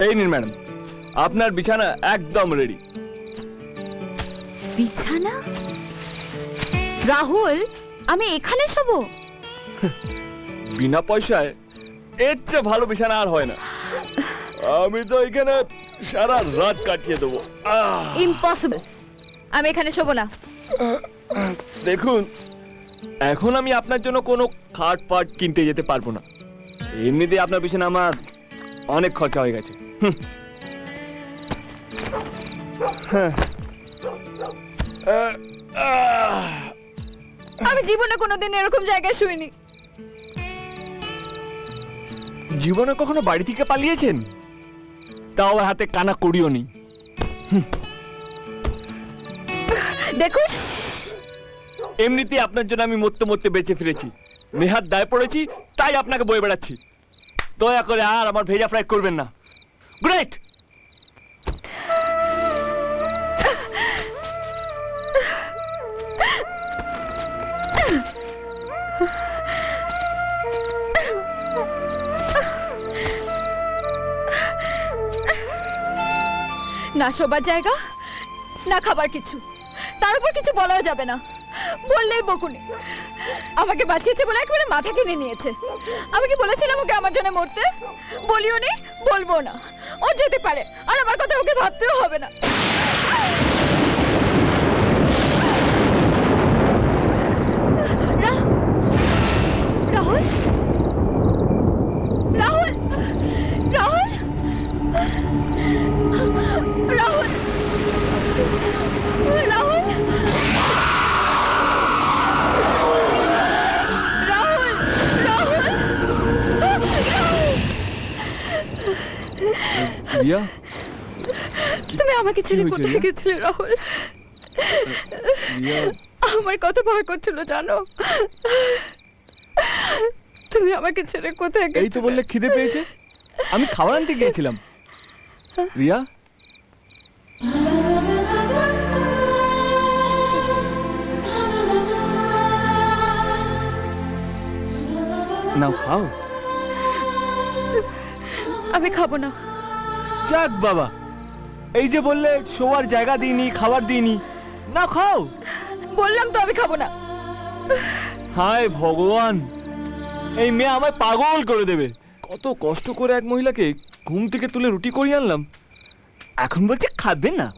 এই নিন ম্যাডাম। আপনার বিছানা একদম রেডি বিছানা? রাহুল আমি এখানে শোবো? বিনা পয়সায় এর চেয়ে ভালো বিছানা আর হয় না। আমি তো এখানে সারা রাত কাটিয়ে দেবো। আহ, ইম্পসিবল আমি এখানে শোবো না। দেখুন এখন আমি আপনার জন্য কোনো খাট পাট কিনতে যেতে পারব না। এমনিতে আপনার পিছনে আমার অনেক খরচা হয়ে গেছে। আমি জীবনে কোনোদিন এরকম জায়গায় শুইনি। জীবনে কখনো বাড়ি থেকে পালিয়েছেন? তাও হাতে কানা করিও নি। দেখুন। এমনিতে আপনার জন্য আমি মরতে মরতে বেঁচে ফিরেছি। নেহাত দায় পড়েছি তাই আপনাকে বয়ে বেড়াচ্ছি। দয়া করে আর আমার ভেজা ফ্রাই করবেন না। গ্রেট না শোবার জায়গা, না খাবার কিছু। তার উপর কিছু বলাও যাবে না। বললেই বকুনি। আমাকে বাঁচিয়েছে বলে একেবারে মাথা কিনে নিয়েছে। আমি কি বলেছিলাম ওকে আমার জন্য মরতে? বলিও নি বলব না। ও যেতে পারে আর আমার কথা ওকে ভাবতেও হবে না। রাহুল? রাহুল? রাহুল? রাহুল? রিয়া? তুমি আমাকে ছেড়ে কোথায় গেছিলে রাহুল? রিয়া? আমার কত ভয় করছিল জানো? তুমি আমাকে ছেড়ে কোথায় এই তো বললে খিদে পেয়েছে। আমি খাবার আনতে গিয়েছিলাম। রিয়া? নাও খাও। আমি খাব না। যাক বাবা। এই যে বললে শোয়ার জায়গা দিইনি খাবার দিইনি। না খাও। বললাম তো আমি খাব না। হায় ভগবান। এই মেয়ে আমায় পাগল করে দেবে। কত কষ্ট করে এক মহিলাকে ঘুম থেকে তুলে রুটি করিয়ে আনলাম। এখন বলছে খাবে না।